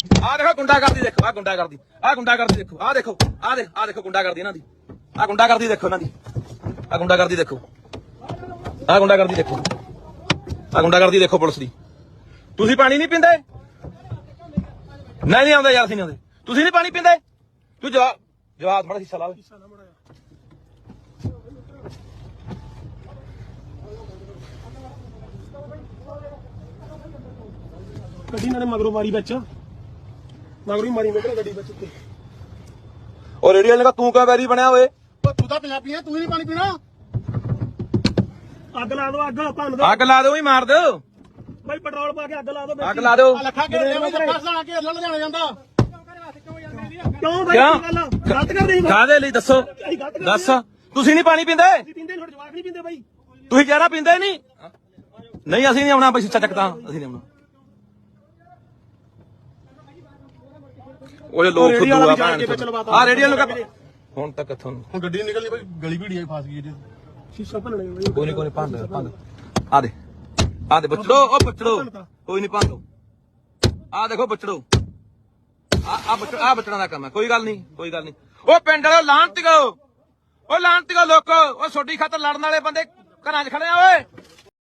ਆ ਦੇਖੋ ਗੁੰਡਾ ਕਰਦੀ ਦੇਖੋ ਆ ਗੁੰਡਾ ਕਰਦੀ ਆ ਗੁੰਡਾ ਕਰਦੀ ਦੇਖੋ ਆ ਦੇਖੋ ਆ ਦੇਖ ਆ ਦੇਖੋ ਗੁੰਡਾ ਕਰਦੀ ਇਹਨਾਂ ਦੀ ਆ ਗੁੰਡਾ ਕਰਦੀ ਦੇਖੋ ਇਹਨਾਂ ਦੀ ਆ ਗੁੰਡਾ ਕਰਦੀ ਦੇਖੋ ਆ ਗੁੰਡਾ ਕਰਦੀ ਦੇਖੋ ਆ ਗੁੰਡਾ ਕਰਦੀ ਦੇਖੋ ਪੁਲਿਸ ਦੀ। ਤੁਸੀਂ ਪਾਣੀ ਨਹੀਂ ਪੀਂਦੇ? ਨਹੀਂ ਨਹੀਂ ਆਉਂਦੇ ਯਾਰ, ਅਸੀਂ ਨਹੀਂ ਆਉਂਦੇ। ਤੁਸੀਂ ਨਹੀਂ ਪਾਣੀ ਪੀਂਦੇ? ਤੂੰ ਜਵਾਬ ਜਵਾਬ ਬੜਾ ਹਿੱਸਾ ਲਾ ਗੱਡੀ ਨਾਲੇ ਮਗਰੋਂ ਮਾਰੀ ਵਿੱਚ। ਮਗਰੋਂ ਮਾਰੀ ਮੇਰੇ ਗੱਡੀ ਵਿੱਚ ਉੱਤੇ। ਉਹ ਰੇਡੀਓ ਲਗਾ ਤੂੰ ਕਿਉਂ ਵੈਰੀ ਬਣਿਆ ਓਏ? ਉਹ ਤੂੰ ਤਾਂ ਪੰਜਾਬੀ ਆ ਤੂੰ ਹੀ ਨਹੀਂ ਪਾਣੀ ਪੀਣਾ। ਅੱਗ ਲਾ ਦਿਓ ਅੱਗ ਭੰਨ ਦਿਓ। ਅੱਗ ਲਾ ਦਿਓ ਹੀ ਮਾਰ ਦਿਓ। ਬਾਈ ਪੈਟਰੋਲ ਪਾ ਕੇ ਅੱਗ ਲਾ ਦਿਓ ਅੱਗ ਲਾ ਦਿਓ। ਆ ਲੱਖਾ ਘੇਰ ਲਿਆ ਮੈਂ ਫਸ ਜਾਣਾ ਘੇਰ ਲੈ ਜਾਣਾ ਜਾਂਦਾ। ਕਿਉਂ ਬਾਈ ਕਿਉਂ? ਕੀ ਗੱਲ ਆ? ਗਲਤ ਕਰਦੇ ਸੀ। ਕਾਦੇ ਲਈ ਦੱਸੋ? ਅਸੀਂ ਗਲਤ ਕਰਦੇ ਦੱਸ। ਤੁਸੀਂ ਨਹੀਂ ਪਾਣੀ ਪੀਂਦੇ? ਅਸੀਂ ਪੀਂਦੇ ਤੁਹਾਡੇ ਜਵਾਕ ਨਹੀਂ ਪੀਂਦੇ ਬਾਈ। ਤੁਸੀਂ ਕਹਿਣਾ ਪੀਂਦੇ ਨਹੀਂ ਨਹੀਂ ਅਸੀਂ ਨਹੀਂ ਆਉਣਾ ਬਈ ਸਿੱਟਾ ਚੱਕਦਾ ਅਸੀਂ ਨਹੀਂ ਆਉਣਾ। ਉਹ ਲੋਕ ਫੁੱਦੂ ਆ ਲਵਾਤਾ। ਆ ਰੇਡੀਓ ਲਗਾ ਹੁਣ ਤੱਕ ਤੁਹਾਨੂੰ ਹੁਣ ਗੱਡੀ ਨਿਕਲਣੀ ਬਈ ਗਲੀ ਭੀੜੀ ਆਈ ਫਸ ਗਈ ਇਹਦੇ। ਸ਼ੀਸ਼ਾ ਭੰਨਣੇ ਬਾਈ। ਕੋਈ ਨਹੀਂ ਕੋਈ ਨਹੀਂ ਭੰਦ ਭੰਦ ਆ ਦੇ। ਆ ਦੇ ਬੱਚੜੋ ਉਹ ਬੱਚੜੋ ਕੋਈ ਨਹੀਂ ਭੰਦੋ ਆ ਦੇਖੋ ਬੱਚੜੋ ਆ ਆ ਬੱਚੜ ਆ ਬੱਚੜਾਂ ਦਾ ਕੰਮ ਹੈ। ਕੋਈ ਗੱਲ ਨਹੀਂ ਕੋਈ ਗੱਲ ਨਹੀਂ ਉਹ ਪਿੰਡ ਵਾਲੋ ਲਾਂਤੀਓ ਉਹ ਲਾਂਤੀਓ ਲੋਕੋ। ਉਹ ਛੋਟੀ ਖਾਤਰ ਲੜਨ ਵਾਲੇ ਬੰਦੇ ਘਰਾਂ 'ਚ ਖੜੇ ਆ ਓਏ।